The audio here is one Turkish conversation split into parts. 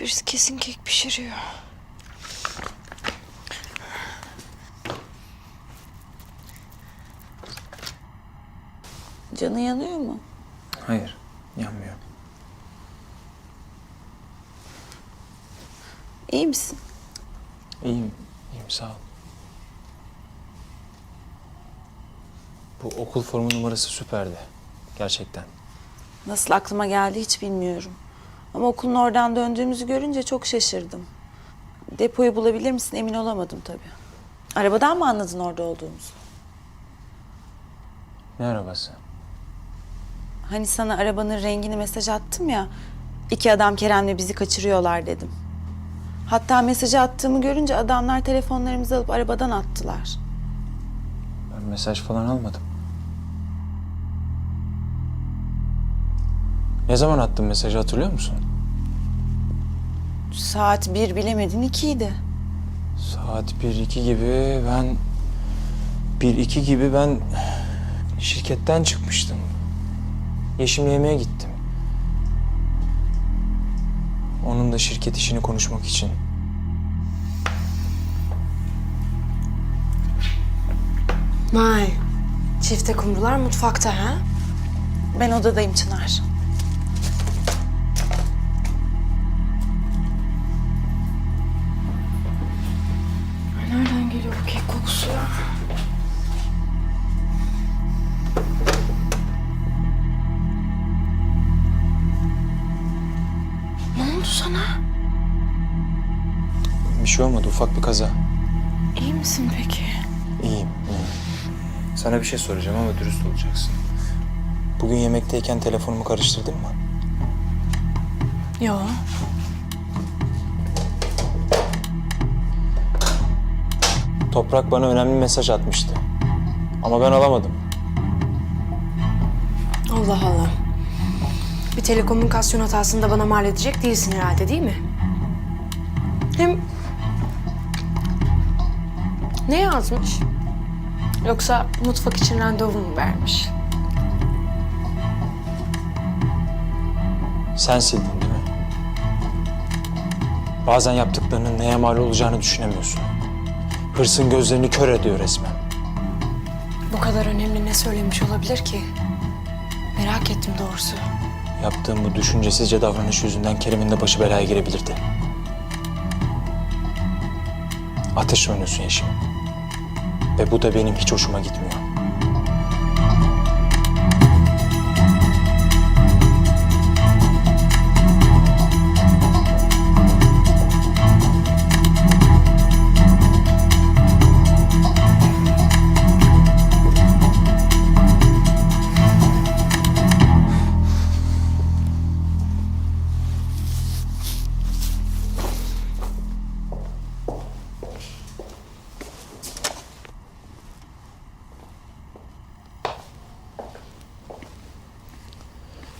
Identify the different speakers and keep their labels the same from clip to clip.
Speaker 1: Birisi kesin kek pişiriyor. Canı yanıyor mu?
Speaker 2: Hayır, yanmıyor.
Speaker 1: İyi misin?
Speaker 2: İyiyim, iyiyim sağ ol. Bu okul formu numarası süperdi. Gerçekten.
Speaker 1: Nasıl aklıma geldi hiç bilmiyorum. Ama okulun oradan döndüğümüzü görünce çok şaşırdım. Depoyu bulabilir misin emin olamadım tabii. Arabadan mı anladın orada olduğumuzu?
Speaker 2: Ne arabası?
Speaker 1: Hani sana arabanın rengini mesaj attım ya. İki adam Kerem'le bizi kaçırıyorlar dedim. Hatta mesajı attığımı görünce adamlar telefonlarımızı alıp arabadan attılar.
Speaker 2: Ben mesaj falan almadım. Ne zaman attın mesajı hatırlıyor musun?
Speaker 1: Saat bir bilemedin ikiydi.
Speaker 2: Saat 1-2 gibi ben... 1-2 gibi ben şirketten çıkmıştım. Yeşim'le yemeğe gittim. Onun da şirket işini konuşmak için.
Speaker 3: Vay. Çifte kumrular mutfakta ha?
Speaker 1: Ben odadayım Çınar.
Speaker 3: Kokusu ya? Ne oldu sana?
Speaker 2: Bir şey olmadı, ufak bir kaza.
Speaker 3: İyi misin peki?
Speaker 2: İyiyim, iyiyim. Sana bir şey soracağım ama dürüst olacaksın. Bugün yemekteyken telefonumu karıştırdın mı?
Speaker 3: Yo.
Speaker 2: Toprak bana önemli mesaj atmıştı. Ama ben alamadım.
Speaker 3: Allah Allah. Bir telekomünikasyon hatasını da bana mal edecek değilsin herhalde değil mi? Hem... Ne yazmış? Yoksa mutfak için randevu mu vermiş?
Speaker 2: Sen sildin değil mi? Bazen yaptıklarının neye mal olacağını düşünemiyorsun. Hırsın gözlerini kör ediyor resmen.
Speaker 3: Bu kadar önemli ne söylemiş olabilir ki? Merak ettim doğrusu.
Speaker 2: Yaptığım bu düşüncesizce davranış yüzünden Kerim'in de başı belaya girebilirdi. Ateş oynuyorsun Yeşim. Ve bu da benim hiç hoşuma gitmiyor.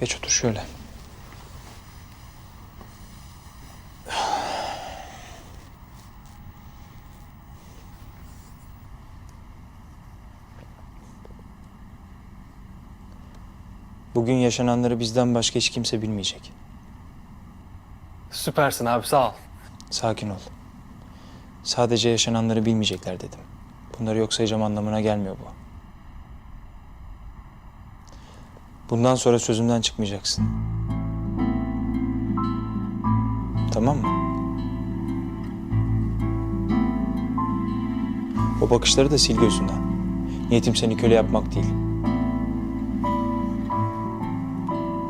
Speaker 2: Geç otur şöyle. Bugün yaşananları bizden başka hiç kimse bilmeyecek.
Speaker 4: Süpersin abi sağ ol.
Speaker 2: Sakin ol. Sadece yaşananları bilmeyecekler dedim. Bunları yok sayacağım anlamına gelmiyor bu. Bundan sonra sözümden çıkmayacaksın. Tamam mı? O bakışları da sil gözünden. Niyetim seni köle yapmak değil.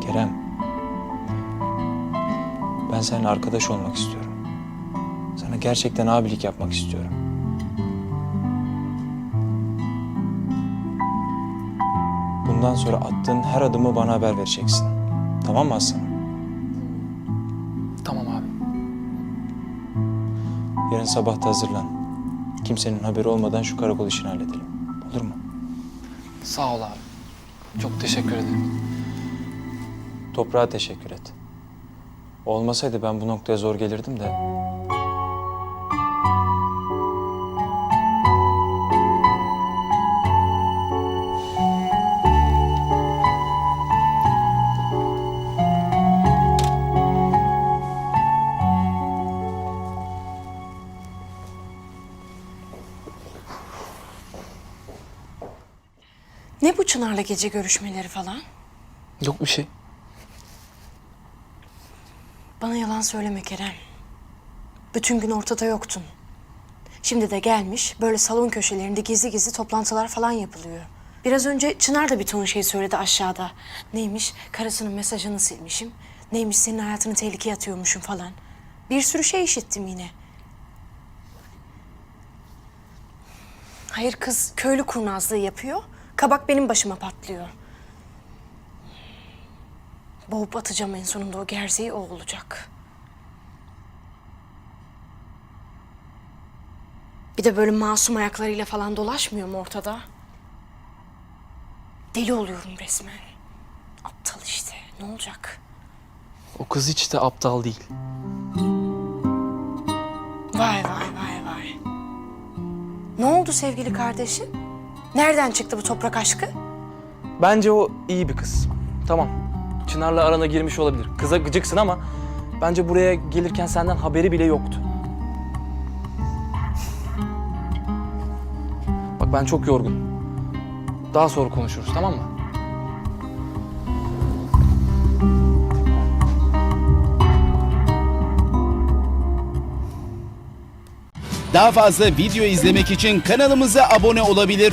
Speaker 2: Kerem. Ben seninle arkadaş olmak istiyorum. Sana gerçekten abilik yapmak istiyorum. Bundan sonra attığın her adımı bana haber vereceksin. Tamam mı Aslan?
Speaker 4: Tamam abi.
Speaker 2: Yarın sabah da hazırlan. Kimsenin haberi olmadan şu karakol işini halledelim. Olur mu?
Speaker 4: Sağ ol abi. Çok teşekkür ederim.
Speaker 2: Toprağa teşekkür et. Olmasaydı ben bu noktaya zor gelirdim de.
Speaker 3: Ne bu Çınar'la gece görüşmeleri falan?
Speaker 4: Yok bir şey.
Speaker 3: Bana yalan söyleme Kerem. Bütün gün ortada yoktun. Şimdi de gelmiş böyle salon köşelerinde gizli gizli toplantılar falan yapılıyor. Biraz önce Çınar da bir ton şey söyledi aşağıda. Neymiş karısının mesajını silmişim. Neymiş senin hayatını tehlikeye atıyormuşum falan. Bir sürü şey işittim yine. Hayır kız köylü kurnazlığı yapıyor. Kabak benim başıma patlıyor. Boğup atacağım en sonunda o gerzeği o olacak. Bir de böyle masum ayaklarıyla falan dolaşmıyor mu ortada? Deli oluyorum resmen. Aptal işte. Ne olacak?
Speaker 4: O kız hiç de aptal değil.
Speaker 3: Vay vay vay vay. Ne oldu sevgili kardeşim? Nereden çıktı bu toprak aşkı?
Speaker 4: Bence o iyi bir kız. Tamam. Çınar'la arana girmiş olabilir. Kıza gıcıksın ama bence buraya gelirken senden haberi bile yoktu. Bak ben çok yorgunum. Daha sonra konuşuruz tamam mı?
Speaker 5: Daha fazla video izlemek için kanalımıza abone olabilir.